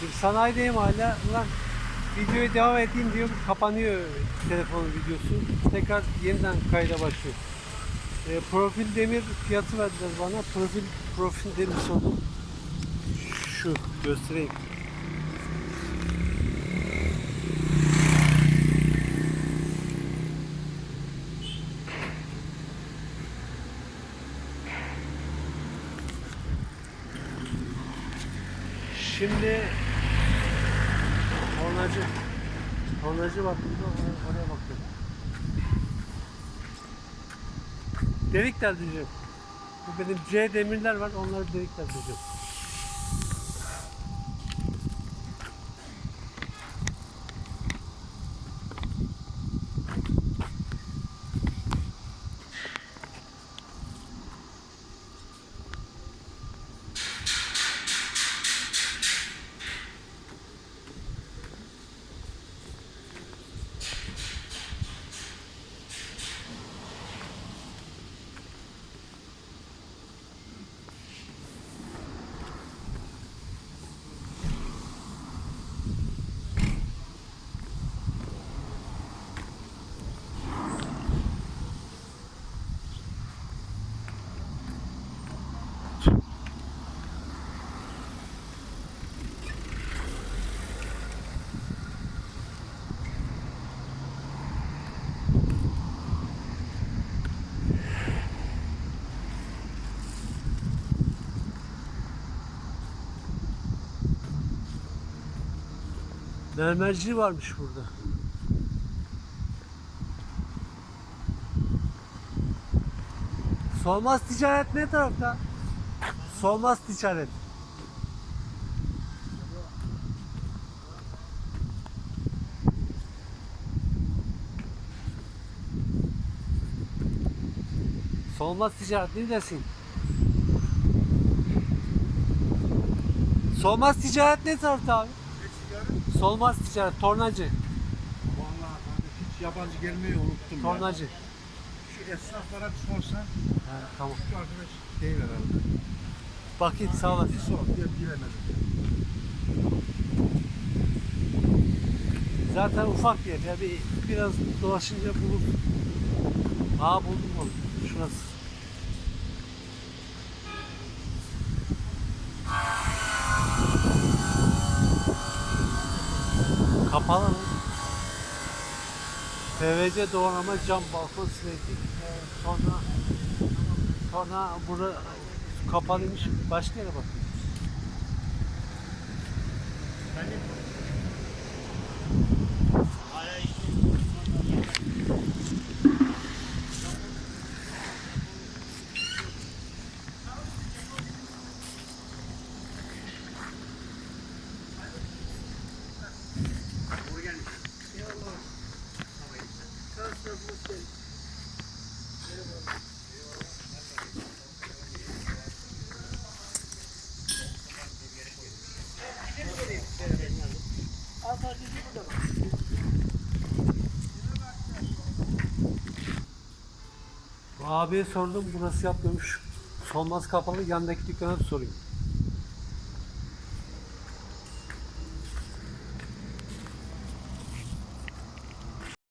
Şimdi sanayideyim hala. Ulan videoya devam edeyim diyorum. Kapanıyor telefonun videosu. Tekrar yeniden kayda başlıyor. E, profil demir fiyatı verdiler bana. Profil profil demir sordum. Şu göstereyim. Şimdi tornacı tornacı bak burada oraya bakıyorum. Delik deldireceğim. Bu benim C demirler var onları delik deldireceğim. Mermerci varmış burada. Solmaz ticaret ne tarafta? Solmaz ticaret. Solmaz ticaret ne dersin? Solmaz ticaret ne tarafta abi? Solmaz ticaret, tornacı. Vallahi kanka hiç yabancı gelmeyi unuttum ya. Tornacı. Şu esnaflara bir sorsan Ha, tamam. şu arkadaş değil herhalde. Bakayım sağ olasın. Bir sor diye bilemedim. Zaten ufak yer ya bir biraz dolaşınca bulur. Aa buldum onu. Şurası. Kapalı? PVC doğrama cam balkon silecek. Sonra sonra burada kapalıymış. Başka yere bakayım. Abiye sordum burası yapmıyormuş. Solmaz kapalı yandaki dükkana sorayım.